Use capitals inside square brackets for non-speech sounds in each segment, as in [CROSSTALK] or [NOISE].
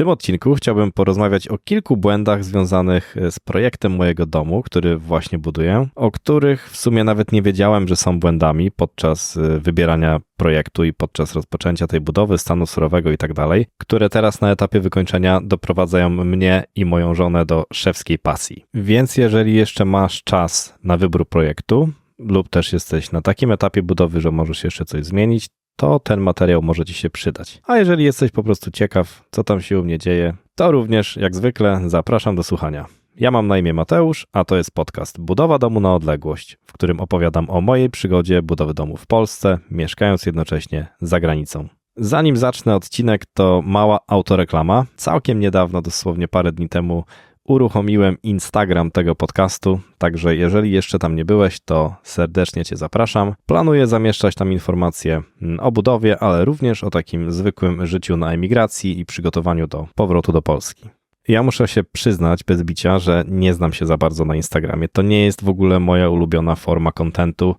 tym odcinku chciałbym porozmawiać o kilku błędach związanych z projektem mojego domu, który właśnie buduję, o których w sumie nawet nie wiedziałem, że są błędami podczas y, wybierania projektu i podczas rozpoczęcia tej budowy, stanu surowego i tak dalej, które teraz na etapie wykończenia doprowadzają mnie i moją żonę do szewskiej pasji. Więc jeżeli jeszcze masz czas na wybór projektu, lub też jesteś na takim etapie budowy, że możesz jeszcze coś zmienić, to ten materiał może Ci się przydać. A jeżeli jesteś po prostu ciekaw, co tam się u mnie dzieje, to również, jak zwykle, zapraszam do słuchania. Ja mam na imię Mateusz, a to jest podcast Budowa domu na odległość, w którym opowiadam o mojej przygodzie budowy domu w Polsce, mieszkając jednocześnie za granicą. Zanim zacznę odcinek, to mała autoreklama. Całkiem niedawno, dosłownie parę dni temu, uruchomiłem Instagram tego podcastu, także jeżeli jeszcze tam nie byłeś, to serdecznie Cię zapraszam. Planuję zamieszczać tam informacje mm, o budowie, ale również o takim zwykłym życiu na emigracji i przygotowaniu do powrotu do Polski. Ja muszę się przyznać bez bicia, że nie znam się za bardzo na Instagramie. To nie jest w ogóle moja ulubiona forma kontentu.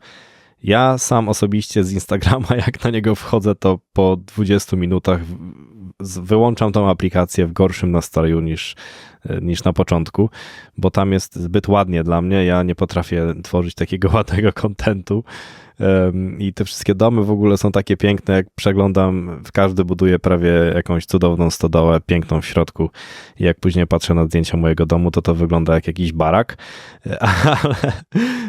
Ja sam osobiście z Instagrama, [LAUGHS] jak na niego wchodzę, to po 20 minutach wyłączam tą aplikację w gorszym nastroju niż, niż na początku, bo tam jest zbyt ładnie dla mnie. Ja nie potrafię tworzyć takiego [LAUGHS] ładnego kontentu. I te wszystkie domy w ogóle są takie piękne, jak przeglądam, każdy buduje prawie jakąś cudowną stodołę, piękną w środku. I jak później patrzę na zdjęcia mojego domu, to to wygląda jak jakiś barak, [LAUGHS] ale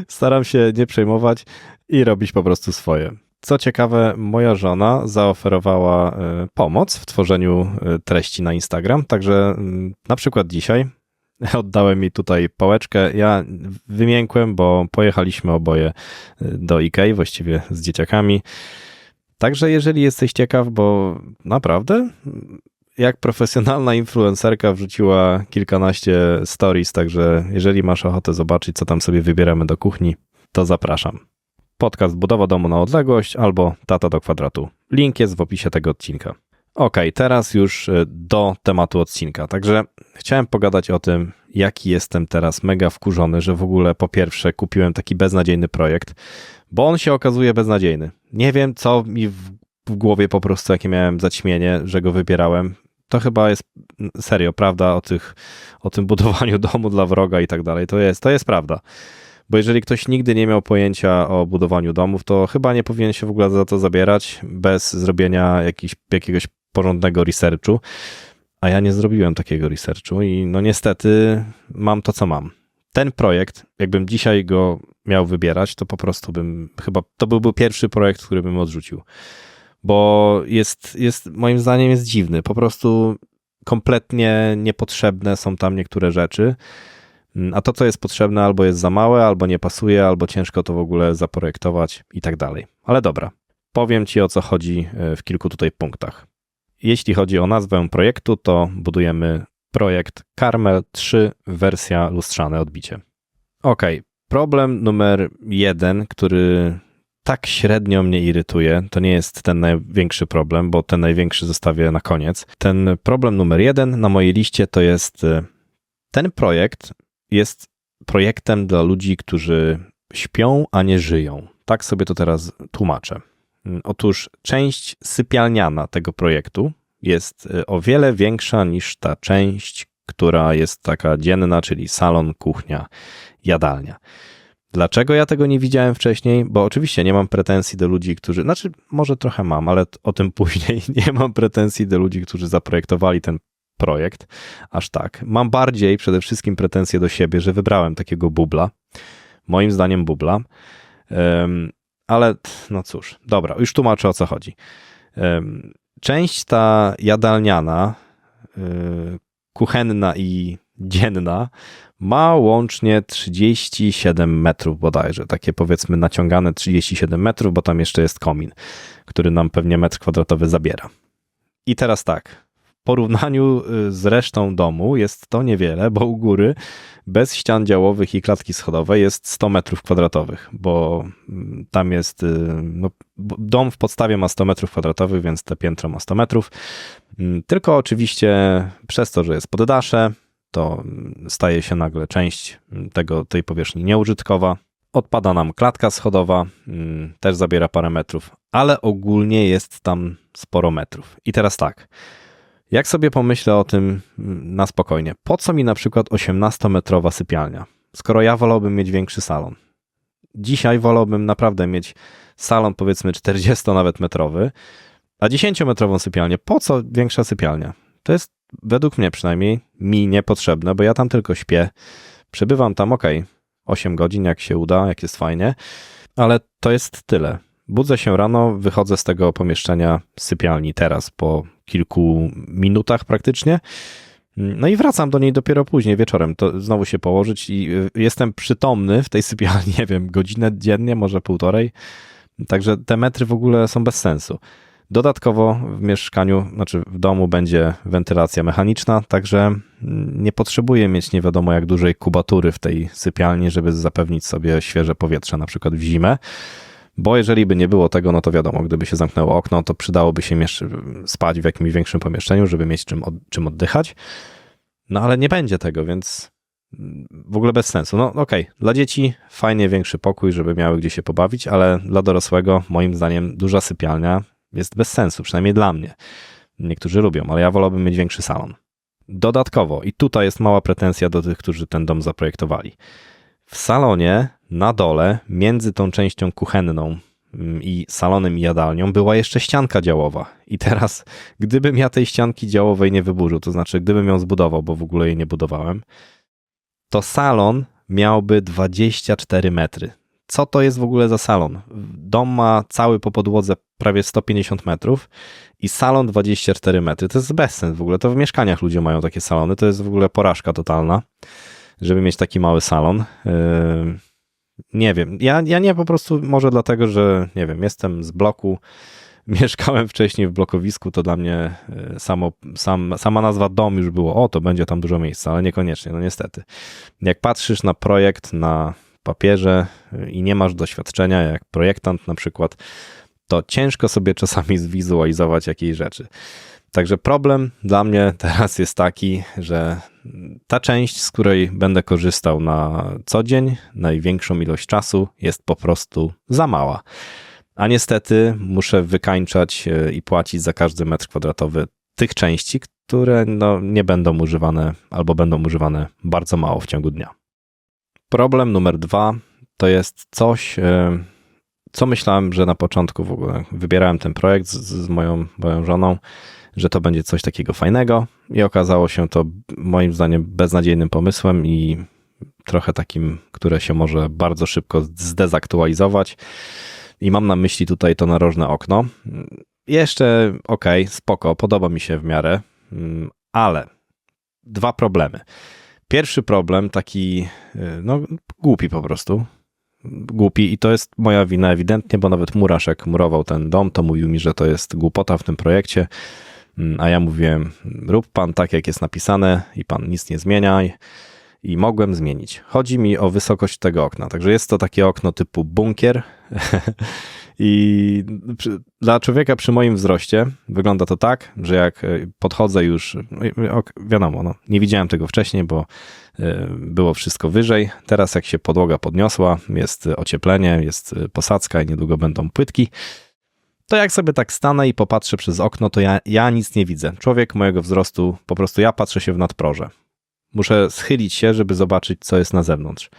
staram się nie przejmować i robić po prostu swoje. Co ciekawe, moja żona zaoferowała e, pomoc w tworzeniu e, treści na Instagram, także mm, na przykład dzisiaj [LAUGHS] oddałem mi tutaj pałeczkę. Ja wymiękłem, bo pojechaliśmy oboje e, do Ikei, właściwie z dzieciakami. Także jeżeli jesteś ciekaw, bo naprawdę jak profesjonalna influencerka wrzuciła kilkanaście stories, także jeżeli masz ochotę zobaczyć, co tam sobie wybieramy do kuchni, to zapraszam podcast Budowa domu na odległość albo Tata do kwadratu. Link jest w opisie tego odcinka. Ok, teraz już e, do tematu odcinka. Także chciałem pogadać o tym, jaki jestem teraz mega wkurzony, że w ogóle po pierwsze kupiłem taki beznadziejny projekt, bo on się okazuje beznadziejny. Nie wiem, co mi w, głowie po prostu, jakie miałem zaćmienie, że go wybierałem. To chyba jest serio prawda o, tych, o tym budowaniu [LAUGHS] domu dla wroga i tak dalej. To jest, to jest prawda. Bo jeżeli ktoś nigdy nie miał pojęcia o budowaniu domów, to chyba nie powinien się w ogóle za to zabierać bez zrobienia jakiś, jakiegoś porządnego researchu. A ja nie zrobiłem takiego researchu i no niestety mam to, co mam. Ten projekt, jakbym dzisiaj go miał wybierać, to po prostu bym chyba, to byłby pierwszy projekt, który bym odrzucił. Bo jest, jest moim zdaniem jest dziwny. Po prostu kompletnie niepotrzebne są tam niektóre rzeczy. A to, co jest potrzebne, albo jest za małe, albo nie pasuje, albo ciężko to w ogóle zaprojektować i tak dalej. Ale dobra, powiem Ci o co chodzi e, w kilku tutaj punktach. Jeśli chodzi o nazwę projektu, to budujemy projekt Carmel 3 wersja lustrzane odbicie. Ok, problem numer jeden, który tak średnio mnie irytuje, to nie jest ten największy problem, bo ten największy zostawię na koniec. Ten problem numer jeden na mojej liście to jest e, ten projekt jest projektem dla ludzi, którzy śpią, a nie żyją. Tak sobie to teraz tłumaczę. Otóż część sypialniana tego projektu jest y, o wiele większa niż ta część, która jest taka dzienna, czyli salon, kuchnia, jadalnia. Dlaczego ja tego nie widziałem wcześniej? Bo oczywiście nie mam pretensji do ludzi, którzy, znaczy może trochę mam, ale o tym [LAUGHS] później. Nie mam pretensji do ludzi, którzy zaprojektowali ten projekt, aż tak. Mam bardziej przede wszystkim pretensje do siebie, że wybrałem takiego bubla. Moim zdaniem bubla. Ale no cóż, dobra, już tłumaczę o co chodzi. Część ta jadalniana, yy, kuchenna i dzienna ma łącznie 37 metrów bodajże, takie powiedzmy naciągane 37 metrów, bo tam jeszcze jest komin, który nam pewnie metr kwadratowy zabiera. I teraz tak, porównaniu y, z resztą domu jest to niewiele, bo u góry bez ścian działowych i klatki schodowej jest 100 metrów kwadratowych, bo mm, tam jest, y, no, dom w podstawie ma 100 metrów kwadratowych, więc te piętro ma 100 metrów. Mm, tylko oczywiście przez to, że jest poddasze, to staje się nagle część tego, tej powierzchni nieużytkowa. Odpada nam klatka schodowa, mm, też zabiera parę metrów, ale ogólnie jest tam sporo metrów. I teraz tak, Jak sobie pomyślę o tym mm, na spokojnie, po co mi na przykład 18-metrowa sypialnia, skoro ja wolałbym mieć większy salon? Dzisiaj wolałbym naprawdę mieć salon powiedzmy 40 nawet metrowy, a 10-metrową sypialnię. Po co większa sypialnia? To jest według mnie przynajmniej mi niepotrzebne, bo ja tam tylko śpię. Przebywam tam ok, 8 godzin, jak się uda, jak jest fajnie, ale to jest tyle. Budzę się rano, wychodzę z tego pomieszczenia sypialni teraz po kilku minutach praktycznie. No i wracam do niej dopiero później, wieczorem, to znowu się położyć i y, jestem przytomny w tej sypialni, [LAUGHS] nie wiem, godzinę dziennie, może półtorej. Także te metry w ogóle są bez sensu. Dodatkowo w mieszkaniu, znaczy w domu będzie wentylacja mechaniczna, także nie potrzebuję mieć nie wiadomo jak dużej kubatury w tej sypialni, żeby zapewnić sobie świeże powietrze, na przykład w zimę. Bo jeżeli by nie było tego, no to wiadomo, gdyby się zamknęło okno, to przydałoby się spać w jakimś większym pomieszczeniu, żeby mieć czym, od, czym oddychać. No ale nie będzie tego, więc w ogóle bez sensu. No okej, okay. dla dzieci fajnie większy pokój, żeby miały gdzie się pobawić, ale dla dorosłego moim zdaniem duża sypialnia jest bez sensu, przynajmniej dla mnie. Niektórzy lubią, ale ja wolałbym mieć większy salon. Dodatkowo, i tutaj jest mała pretensja do tych, którzy ten dom zaprojektowali. W salonie na dole, między tą częścią kuchenną mm, i salonem i jadalnią, była jeszcze ścianka działowa. I teraz, gdybym ja tej ścianki działowej nie wyburzył, to znaczy gdybym ją zbudował, bo w ogóle jej nie budowałem, to salon miałby 24 metry. Co to jest w ogóle za salon? Dom ma cały po podłodze prawie 150 metrów i salon 24 metry. To jest bezsens w ogóle. To w mieszkaniach ludzie mają takie salony. To jest w ogóle porażka totalna, żeby mieć taki mały salon. Yy, nie wiem. Ja, ja nie po prostu, może dlatego, że nie wiem, jestem z bloku [LAUGHS] mieszkałem wcześniej w blokowisku, to dla mnie e, samo, sam, sama nazwa dom już było, o, to będzie tam dużo miejsca, ale niekoniecznie, no niestety. Jak patrzysz na projekt na papierze e, i nie masz doświadczenia, jak projektant na przykład, to ciężko sobie czasami zwizualizować jakieś rzeczy. Także problem dla mnie teraz jest taki, że ta część, z której będę korzystał na co dzień, największą ilość czasu, jest po prostu za mała a niestety muszę wykańczać e, i płacić za każdy metr kwadratowy tych części, które no, nie będą używane albo będą używane bardzo mało w ciągu dnia. Problem numer dwa to jest coś, e, co myślałem, że na początku w ogóle wybierałem ten projekt z, z moją, moją żoną, że to będzie coś takiego fajnego i okazało się to moim zdaniem beznadziejnym pomysłem i trochę takim, które się może bardzo szybko zdezaktualizować. I mam na myśli tutaj to narożne okno. Jeszcze ok, spoko, podoba mi się w miarę, mm, ale dwa problemy. Pierwszy problem, taki y, no, głupi po prostu. Głupi i to jest moja wina ewidentnie, bo nawet Muraszek murował ten dom, to mówił mi, że to jest głupota w tym projekcie, a ja mówiłem, rób pan tak, jak jest napisane i pan nic nie zmieniaj i mogłem zmienić. Chodzi mi o wysokość tego okna. Także jest to takie okno typu bunkier. [LAUGHS] I dla człowieka przy moim wzroście wygląda to tak, że jak e, podchodzę już, no wiadomo, no, nie widziałem tego wcześniej, bo e, było wszystko wyżej. Teraz jak się podłoga podniosła, jest ocieplenie, jest posadzka i niedługo będą płytki, to jak sobie tak stanę i popatrzę przez okno, to ja, ja nic nie widzę. Człowiek mojego wzrostu, po prostu ja patrzę się w nadproże. Muszę schylić się, żeby zobaczyć, co jest na zewnątrz.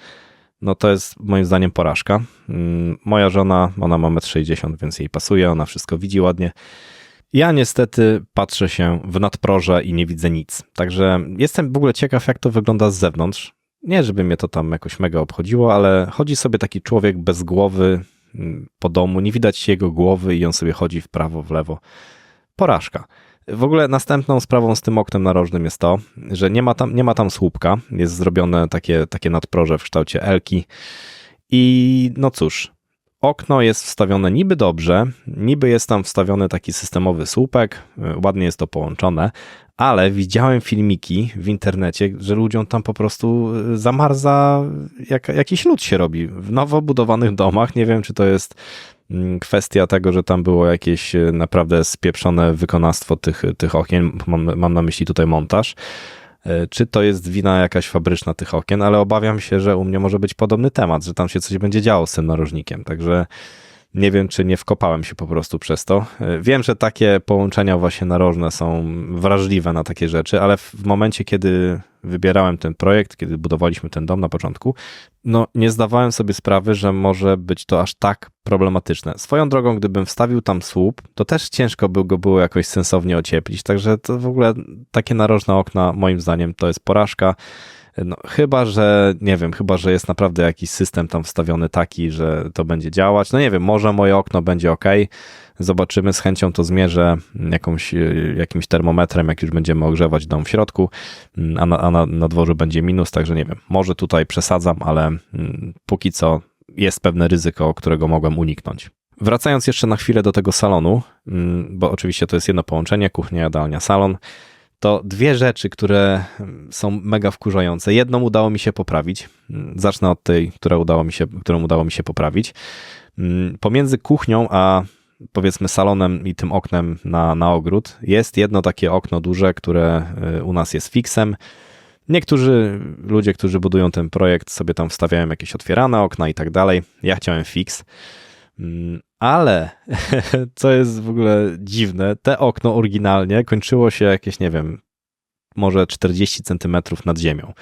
No to jest moim zdaniem porażka. Mm, moja żona, ona ma 1,60 m, więc jej pasuje, ona wszystko widzi ładnie. Ja niestety patrzę się w nadproże i nie widzę nic. Także jestem w ogóle ciekaw, jak to wygląda z zewnątrz. Nie, żeby mnie to tam jakoś mega obchodziło, ale chodzi sobie taki człowiek bez głowy po domu, nie widać jego głowy i on sobie chodzi w prawo, w lewo. Porażka. W ogóle następną sprawą z tym oknem narożnym jest to, że nie ma tam, nie ma tam słupka, jest zrobione takie, takie nadproże w kształcie elki i no cóż, okno jest wstawione niby dobrze, niby jest tam wstawiony taki systemowy słupek, ładnie jest to połączone, ale widziałem filmiki w internecie, że ludziom tam po prostu zamarza, jak, jakiś lód się robi w nowo budowanych domach. Nie wiem, czy to jest Mm, kwestia tego, że tam było jakieś e, naprawdę spieprzone wykonawstwo tych, tych okien, mam, mam na myśli tutaj montaż, e, czy to jest wina jakaś fabryczna tych okien, ale obawiam się, że u mnie może być podobny temat, że tam się coś będzie działo z tym narożnikiem, także Nie wiem, czy nie wkopałem się po prostu przez to. Wiem, że takie połączenia właśnie narożne są wrażliwe na takie rzeczy, ale w momencie, kiedy wybierałem ten projekt, kiedy budowaliśmy ten dom na początku, no nie zdawałem sobie sprawy, że może być to aż tak problematyczne. Swoją drogą, gdybym wstawił tam słup, to też ciężko by go było jakoś sensownie ocieplić, także to w ogóle takie narożne okna moim zdaniem to jest porażka. No, chyba, że nie wiem, chyba, że jest naprawdę jakiś system tam wstawiony taki, że to będzie działać. No nie wiem, może moje okno będzie ok. Zobaczymy, z chęcią to zmierzę jakąś, jakimś termometrem, jak już będziemy ogrzewać dom w środku, a na, a na, na dworzu będzie minus, także nie wiem, może tutaj przesadzam, ale mm, póki co jest pewne ryzyko, którego mogłem uniknąć. Wracając jeszcze na chwilę do tego salonu, mm, bo oczywiście to jest jedno połączenie, kuchnia, jadalnia, salon to dwie rzeczy, które są mega wkurzające. Jedną udało mi się poprawić. Zacznę od tej, która udało mi się, którą udało mi się poprawić. Pomiędzy kuchnią a powiedzmy salonem i tym oknem na, na ogród jest jedno takie okno duże, które y, u nas jest fixem. Niektórzy ludzie, którzy budują ten projekt, sobie tam wstawiają jakieś otwierane okna i tak dalej. Ja chciałem fix. Ale, [LAUGHS] co jest w ogóle dziwne, te okno oryginalnie kończyło się jakieś, nie wiem, może 40 centymetrów nad ziemią.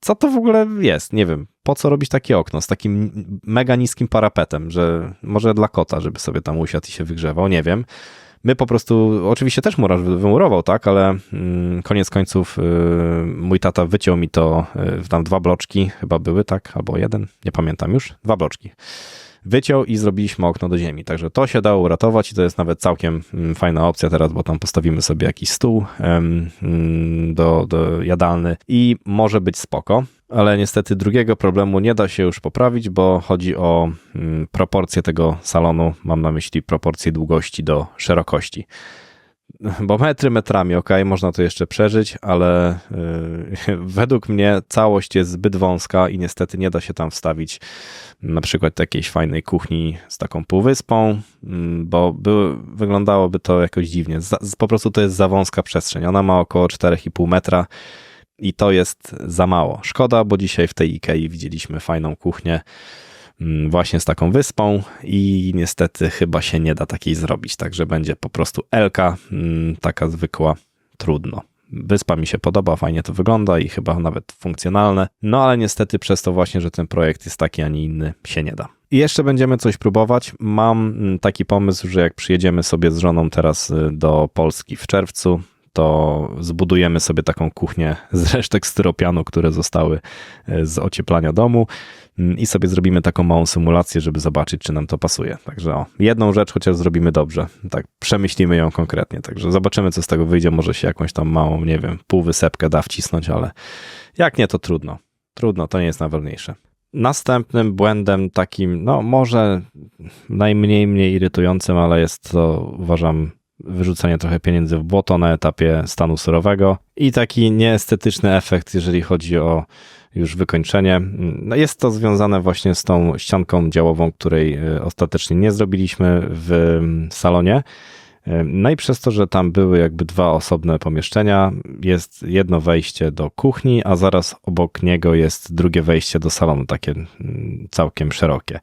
Co to w ogóle jest? Nie wiem. Po co robić takie okno z takim mega niskim parapetem, że może dla kota, żeby sobie tam usiadł i się wygrzewał, nie wiem. My po prostu, oczywiście też murarz wymurował, tak, ale mm, koniec końców y, mój tata wyciął mi to, y, tam dwa bloczki chyba były, tak, albo jeden, nie pamiętam już, dwa bloczki wyciął i zrobiliśmy okno do ziemi. Także to się dało uratować i to jest nawet całkiem mm, fajna opcja teraz, bo tam postawimy sobie jakiś stół mm, do, do jadalny i może być spoko. Ale niestety drugiego problemu nie da się już poprawić, bo chodzi o mm, proporcje tego salonu. Mam na myśli proporcje długości do szerokości [LAUGHS] bo metry metrami, ok, można to jeszcze przeżyć, ale yy, [LAUGHS] według mnie całość jest zbyt wąska i niestety nie da się tam wstawić na przykład jakiejś fajnej kuchni z taką półwyspą, yy, bo by, wyglądałoby to jakoś dziwnie. Za, po prostu to jest za wąska przestrzeń. Ona ma około 4,5 metra i to jest za mało. Szkoda, bo dzisiaj w tej Ikei widzieliśmy fajną kuchnię Mm, właśnie z taką wyspą i niestety chyba się nie da takiej zrobić, także będzie po prostu Elka, mm, taka zwykła, trudno. Wyspa mi się podoba, fajnie to wygląda i chyba nawet funkcjonalne, no ale niestety przez to właśnie, że ten projekt jest taki, a nie inny, się nie da. I jeszcze będziemy coś próbować. Mam mm, taki pomysł, że jak przyjedziemy sobie z żoną teraz y, do Polski w czerwcu, to zbudujemy sobie taką kuchnię [LAUGHS] z resztek styropianu, które zostały y, z ocieplania domu Mm, i sobie zrobimy taką małą symulację, żeby zobaczyć, czy nam to pasuje. Także o, jedną rzecz chociaż zrobimy dobrze, tak przemyślimy ją konkretnie, także zobaczymy, co z tego wyjdzie, może się jakąś tam małą, nie wiem, półwysepkę da wcisnąć, ale jak nie, to trudno. Trudno, to nie jest najważniejsze. Następnym błędem takim, no może najmniej mnie irytującym, ale jest to uważam wyrzucenie trochę pieniędzy w błoto na etapie stanu surowego i taki nieestetyczny efekt, jeżeli chodzi o już wykończenie. No jest to związane właśnie z tą ścianką działową, której e, ostatecznie nie zrobiliśmy w salonie. E, no i przez to, że tam były jakby dwa osobne pomieszczenia, jest jedno wejście do kuchni, a zaraz obok niego jest drugie wejście do salonu, takie całkiem szerokie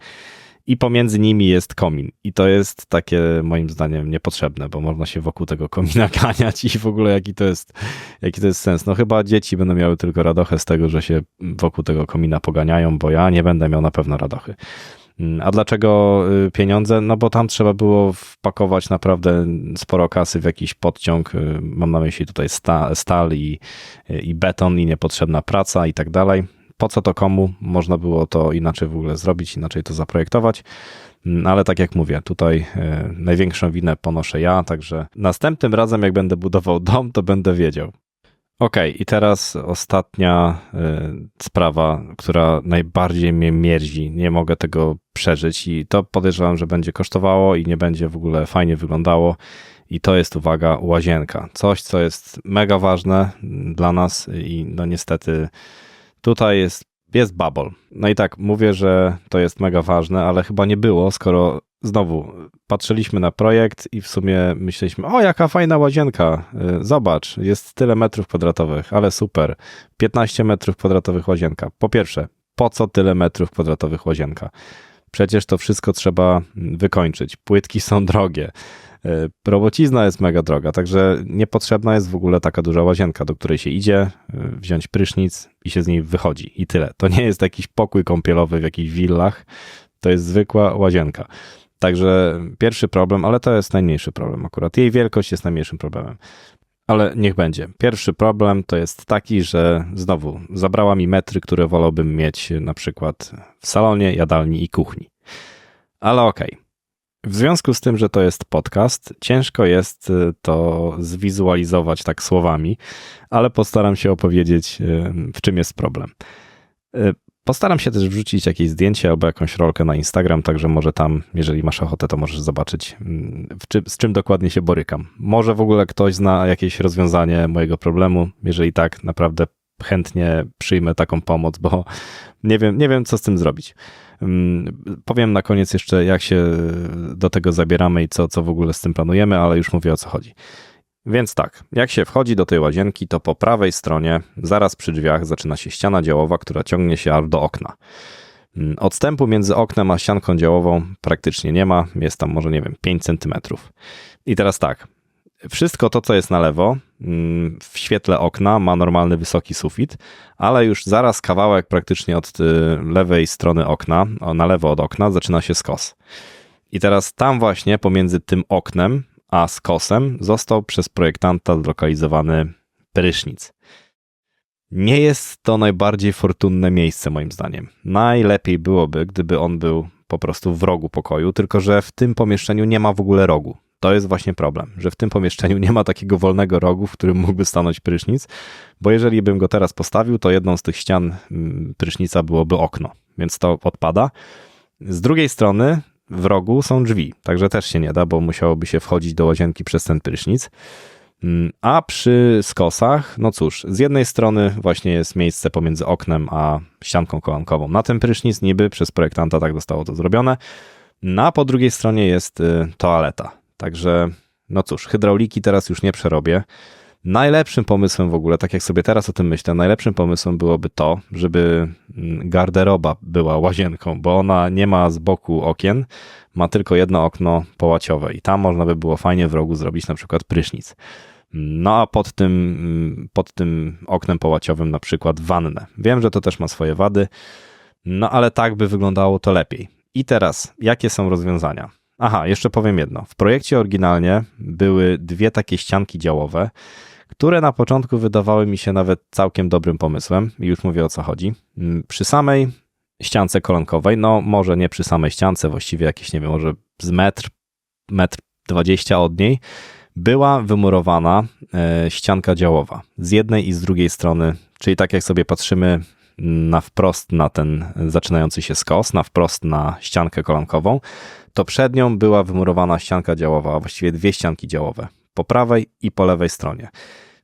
i pomiędzy nimi jest komin. I to jest takie moim zdaniem niepotrzebne, bo można się wokół tego komina [LAUGHS] ganiać i w ogóle jaki to jest, jaki to jest sens. No chyba dzieci będą miały tylko radochę z tego, że się wokół tego komina poganiają, bo ja nie będę miał na pewno radochy. Mm, a dlaczego y, pieniądze? No bo tam trzeba było wpakować naprawdę sporo kasy w jakiś podciąg. Y, mam na myśli tutaj stal i, i beton i niepotrzebna praca i tak dalej po co to komu, można było to inaczej w ogóle zrobić, inaczej to zaprojektować. Mm, ale tak jak mówię, tutaj e, największą winę ponoszę ja, także następnym razem, jak będę budował dom, to będę wiedział. Ok, i teraz ostatnia e, sprawa, która najbardziej mnie mierzi. Nie mogę tego przeżyć i to podejrzewam, że będzie kosztowało i nie będzie w ogóle fajnie wyglądało. I to jest, uwaga, łazienka. Coś, co jest mega ważne dla nas i no niestety Tutaj jest, jest bubble. No i tak, mówię, że to jest mega ważne, ale chyba nie było, skoro znowu patrzyliśmy na projekt i w sumie myśleliśmy, o jaka fajna łazienka, y, zobacz, jest tyle metrów kwadratowych, ale super, 15 metrów kwadratowych łazienka. Po pierwsze, po co tyle metrów kwadratowych łazienka? Przecież to wszystko trzeba wykończyć. Płytki są drogie. E, robocizna jest mega droga, także niepotrzebna jest w ogóle taka duża łazienka, do której się idzie, e, wziąć prysznic i się z niej wychodzi. I tyle. To nie jest jakiś pokój kąpielowy w jakichś willach, to jest zwykła łazienka. Także pierwszy problem, ale to jest najmniejszy problem akurat. Jej wielkość jest najmniejszym problemem. Ale niech będzie. Pierwszy problem to jest taki, że znowu zabrała mi metry, które wolałbym mieć na przykład w salonie, jadalni i kuchni. Ale okej. Okay. W związku z tym, że to jest podcast, ciężko jest y, to zwizualizować tak słowami, ale postaram się opowiedzieć, y, w czym jest problem. Y, postaram się też wrzucić jakieś zdjęcie albo jakąś rolkę na Instagram, także może tam, jeżeli masz ochotę, to możesz zobaczyć, czym, z czym dokładnie się borykam. Może w ogóle ktoś zna jakieś rozwiązanie mojego problemu. Jeżeli tak, naprawdę chętnie przyjmę taką pomoc, bo nie wiem, nie wiem co z tym zrobić. Powiem na koniec jeszcze, jak się do tego zabieramy i co, co w ogóle z tym planujemy, ale już mówię o co chodzi. Więc tak, jak się wchodzi do tej łazienki, to po prawej stronie, zaraz przy drzwiach, zaczyna się ściana działowa, która ciągnie się aż do okna. Odstępu między oknem a ścianką działową praktycznie nie ma, jest tam może, nie wiem, 5 cm. I teraz tak, wszystko to, co jest na lewo, mm, w świetle okna ma normalny wysoki sufit, ale już zaraz kawałek praktycznie od y, lewej strony okna, na lewo od okna, zaczyna się skos. I teraz tam właśnie pomiędzy tym oknem a skosem został przez projektanta zlokalizowany prysznic. Nie jest to najbardziej fortunne miejsce, moim zdaniem. Najlepiej byłoby, gdyby on był po prostu w rogu pokoju, tylko że w tym pomieszczeniu nie ma w ogóle rogu. To jest właśnie problem, że w tym pomieszczeniu nie ma takiego wolnego rogu, w którym mógłby stanąć prysznic, bo jeżeli bym go teraz postawił, to jedną z tych ścian mm, prysznica byłoby okno, więc to odpada. Z drugiej strony w rogu są drzwi, także też się nie da, bo musiałoby się wchodzić do łazienki przez ten prysznic. Mm, a przy skosach, no cóż, z jednej strony właśnie jest miejsce pomiędzy oknem a ścianką kolankową. Na ten prysznic niby przez projektanta tak zostało to zrobione. No a po drugiej stronie jest y, toaleta. Także, no cóż, hydrauliki teraz już nie przerobię. Najlepszym pomysłem w ogóle, tak jak sobie teraz o tym myślę, najlepszym pomysłem byłoby to, żeby mm, garderoba była łazienką, bo ona nie ma z boku okien, ma tylko jedno okno połaciowe i tam można by było fajnie w rogu zrobić na przykład prysznic. No a pod tym, mm, pod tym oknem połaciowym na przykład wannę. Wiem, że to też ma swoje wady, no ale tak by wyglądało to lepiej. I teraz, jakie są rozwiązania? Aha, jeszcze powiem jedno. W projekcie oryginalnie były dwie takie ścianki działowe, które na początku wydawały mi się nawet całkiem dobrym pomysłem. I już mówię o co chodzi. Mm, przy samej ściance kolonkowej, no może nie przy samej ściance, właściwie jakieś, nie wiem, może z metr, metr dwadzieścia od niej, była wymurowana e, ścianka działowa z jednej i z drugiej strony, czyli tak jak sobie patrzymy na wprost na ten zaczynający się skos, na wprost na ściankę kolankową, to przed nią była wymurowana ścianka działowa, a właściwie dwie ścianki działowe, po prawej i po lewej stronie.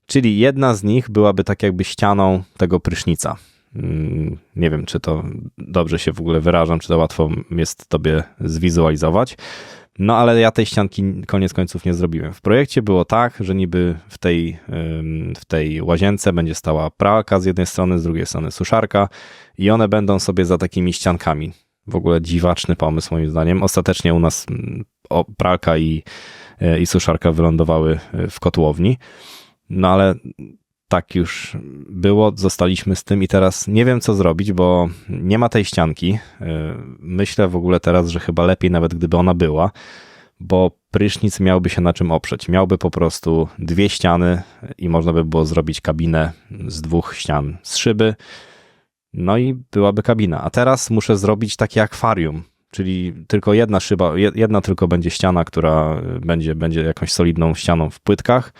Czyli jedna z nich byłaby tak jakby ścianą tego prysznica. Mm, nie wiem, czy to dobrze się w ogóle wyrażam, czy to łatwo jest tobie zwizualizować. No ale ja tej ścianki koniec końców nie zrobiłem. W projekcie było tak, że niby w tej, w tej łazience będzie stała pralka z jednej strony, z drugiej strony suszarka i one będą sobie za takimi ściankami. W ogóle dziwaczny pomysł moim zdaniem. Ostatecznie u nas mm, pralka i, e, i suszarka wylądowały e, w kotłowni. No ale tak już było, zostaliśmy z tym i teraz nie wiem co zrobić, bo nie ma tej ścianki. E, myślę w ogóle teraz, że chyba lepiej nawet gdyby ona była, bo prysznic miałby się na czym oprzeć. Miałby po prostu dwie ściany i można by było zrobić kabinę z dwóch ścian z szyby. No i byłaby kabina. A teraz muszę zrobić takie akwarium, czyli tylko jedna szyba, jedna tylko będzie ściana, która będzie, będzie jakąś solidną ścianą w płytkach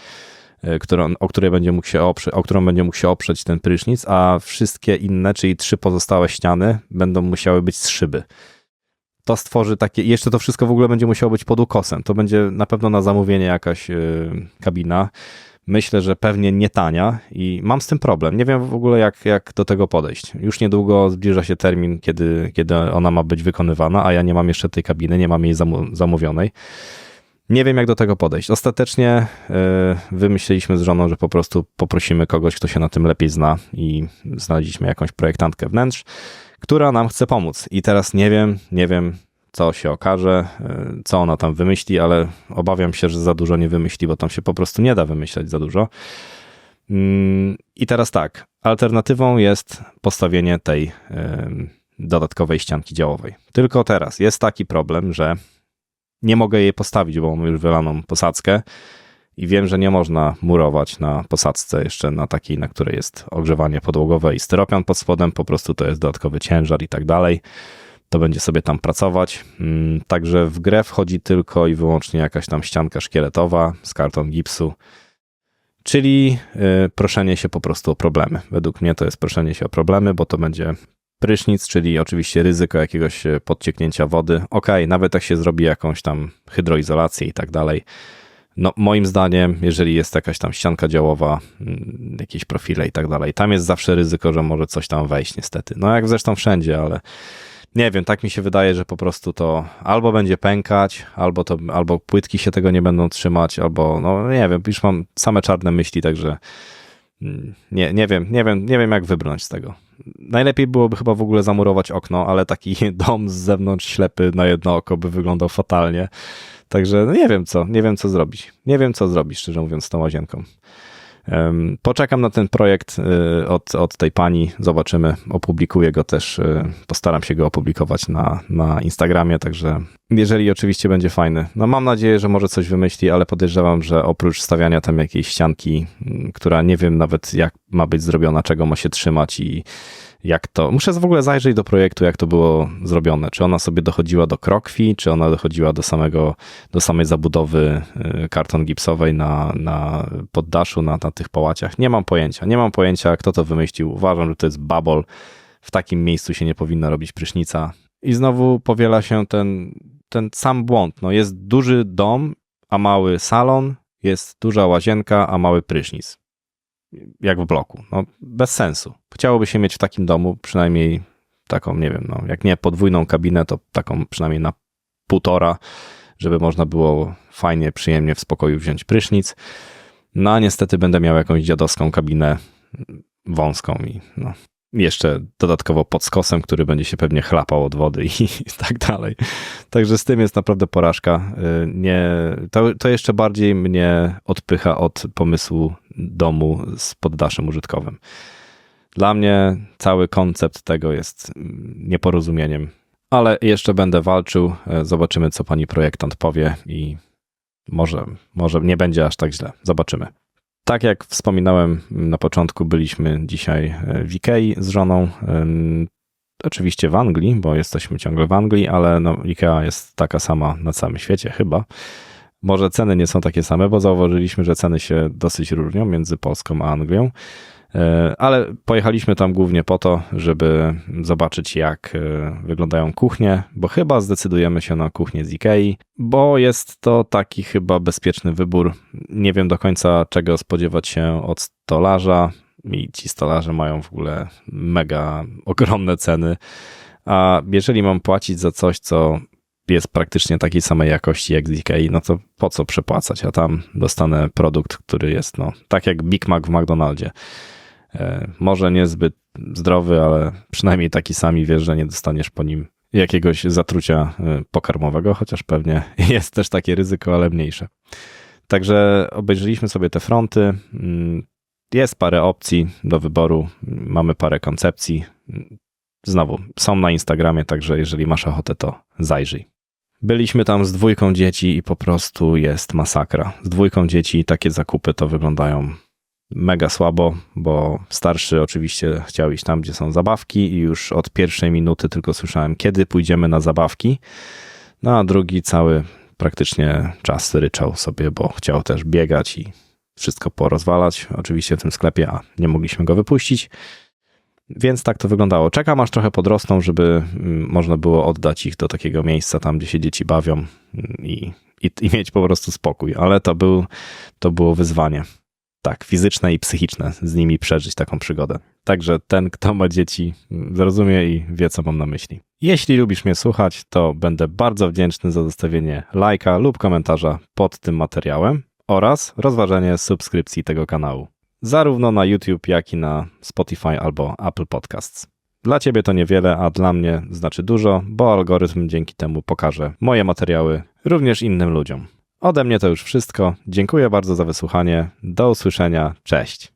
E, którą, o, której będzie mógł się oprze, o którą będzie mógł się oprzeć ten prysznic, a wszystkie inne, czyli trzy pozostałe ściany, będą musiały być z szyby. To stworzy takie, jeszcze to wszystko w ogóle będzie musiało być pod ukosem. To będzie na pewno na zamówienie jakaś yy, kabina. Myślę, że pewnie nie tania i mam z tym problem. Nie wiem w ogóle, jak, jak do tego podejść. Już niedługo zbliża się termin, kiedy, kiedy ona ma być wykonywana, a ja nie mam jeszcze tej kabiny, nie mam jej zamówionej. Nie wiem, jak do tego podejść. Ostatecznie yy, wymyśliliśmy z żoną, że po prostu poprosimy kogoś, kto się na tym lepiej zna i znaleźliśmy jakąś projektantkę wnętrz, która nam chce pomóc. I teraz nie wiem, nie wiem, co się okaże, y, co ona tam wymyśli, ale obawiam się, że za dużo nie wymyśli, bo tam się po prostu nie da wymyśleć za dużo. Mm, I teraz tak, alternatywą jest postawienie tej dodatkowej ścianki działowej. Tylko teraz jest taki problem, że nie mogę jej postawić, bo mam już wylaną posadzkę i wiem, że nie można murować na posadzce jeszcze na takiej, na której jest ogrzewanie podłogowe i styropian pod spodem, po prostu to jest dodatkowy ciężar i tak dalej. To będzie sobie tam pracować. Mm, także w grę wchodzi tylko i wyłącznie jakaś tam ścianka szkieletowa z karton gipsu, czyli y, proszenie się po prostu o problemy. Według mnie to jest proszenie się o problemy, bo to będzie prysznic, czyli oczywiście ryzyko jakiegoś e, podcieknięcia wody. Ok, nawet jak się zrobi jakąś tam hydroizolację i tak dalej. No, moim zdaniem, jeżeli jest jakaś tam ścianka działowa, mm, jakieś profile i tak dalej, tam jest zawsze ryzyko, że może coś tam wejść, niestety. No, jak zresztą wszędzie, ale nie wiem, tak mi się wydaje, że po prostu to albo będzie pękać, albo, to, albo płytki się tego nie będą trzymać, albo, no nie wiem, już mam same czarne myśli, także mm, nie, nie wiem, nie wiem, nie wiem jak wybrnąć z tego. Najlepiej byłoby chyba w ogóle zamurować okno, ale taki [LAUGHS] dom z zewnątrz ślepy na jedno oko by wyglądał fatalnie. Także no nie wiem co, nie wiem co zrobić. Nie wiem co zrobić, szczerze mówiąc, z tą łazienką. Poczekam na ten projekt y, od, od tej pani, zobaczymy. Opublikuję go też, y, postaram się go opublikować na, na Instagramie, także jeżeli oczywiście będzie fajny. No mam nadzieję, że może coś wymyśli, ale podejrzewam, że oprócz stawiania tam jakiejś ścianki, która nie wiem nawet jak ma być zrobiona, czego ma się trzymać i jak to. Muszę w ogóle zajrzeć do projektu, jak to było zrobione. Czy ona sobie dochodziła do krokwi, czy ona dochodziła do samego, do samej zabudowy y, karton gipsowej na, na poddaszu, na, na tych połaciach. Nie mam pojęcia. Nie mam pojęcia, kto to wymyślił. Uważam, że to jest babol. W takim miejscu się nie powinno robić prysznica. I znowu powiela się ten, ten sam błąd. No jest duży dom, a mały salon, jest duża łazienka, a mały prysznic jak w bloku. No, bez sensu. Chciałoby się mieć w takim domu przynajmniej taką, nie wiem, no, jak nie podwójną kabinę, to taką przynajmniej na półtora, żeby można było fajnie, przyjemnie w spokoju wziąć prysznic. No a niestety będę miał jakąś dziadowską kabinę wąską i no, jeszcze dodatkowo pod skosem, który będzie się pewnie chlapał od wody i, [LAUGHS] i, tak dalej. Także z tym jest naprawdę porażka. Y, nie, to, to jeszcze bardziej mnie odpycha od pomysłu domu z poddaszem użytkowym. Dla mnie cały koncept tego jest mm, nieporozumieniem, ale jeszcze będę walczył. Y, zobaczymy, co pani projektant powie i może, może nie będzie aż tak źle. Zobaczymy. Tak jak wspominałem na początku, byliśmy dzisiaj e, w Ikei z żoną. Oczywiście w Anglii, bo jesteśmy ciągle w Anglii, ale no, Ikea jest taka sama na całym świecie chyba. Może ceny nie są takie same, bo zauważyliśmy, że ceny się dosyć różnią między Polską a Anglią. E, ale pojechaliśmy tam głównie po to, żeby zobaczyć, jak e, wyglądają kuchnie, bo chyba zdecydujemy się na kuchnię z Ikei, bo jest to taki chyba bezpieczny wybór. Nie wiem do końca, czego spodziewać się od stolarza. I ci stolarze mają w ogóle mega ogromne ceny. A jeżeli mam płacić za coś, co jest praktycznie takiej samej jakości jak z Ikei, no to po co przepłacać? A tam dostanę produkt, który jest no, tak jak Big Mac w McDonaldzie. E, może niezbyt zdrowy, ale przynajmniej taki sami wiesz, że nie dostaniesz po nim jakiegoś zatrucia e, pokarmowego, chociaż pewnie [LAUGHS] jest też takie ryzyko, ale mniejsze. Także obejrzeliśmy sobie te fronty. Mm, jest parę opcji do wyboru, mamy parę koncepcji. Znowu, są na Instagramie, także jeżeli masz ochotę, to zajrzyj. Byliśmy tam z dwójką dzieci i po prostu jest masakra. Z dwójką dzieci takie zakupy to wyglądają mega słabo, bo starszy oczywiście chciał iść tam, gdzie są zabawki i już od pierwszej minuty tylko słyszałem, kiedy pójdziemy na zabawki. No a drugi cały praktycznie czas ryczał sobie, bo chciał też biegać i wszystko porozwalać. Oczywiście w tym sklepie, a nie mogliśmy go wypuścić. Więc tak to wyglądało. Czekam aż trochę podrosną, żeby mm, można było oddać ich do takiego miejsca tam, gdzie się dzieci bawią mm, i, i, i mieć po prostu spokój. Ale to, był, to było wyzwanie tak, fizyczne i psychiczne z nimi przeżyć taką przygodę. Także ten, kto ma dzieci, zrozumie i wie, co mam na myśli. Jeśli lubisz mnie słuchać, to będę bardzo wdzięczny za zostawienie lajka lub komentarza pod tym materiałem oraz rozważenie subskrypcji tego kanału, zarówno na YouTube, jak i na Spotify albo Apple Podcasts. Dla ciebie to niewiele, a dla mnie znaczy dużo, bo algorytm dzięki temu pokaże moje materiały również innym ludziom. Ode mnie to już wszystko. Dziękuję bardzo za wysłuchanie. Do usłyszenia. Cześć.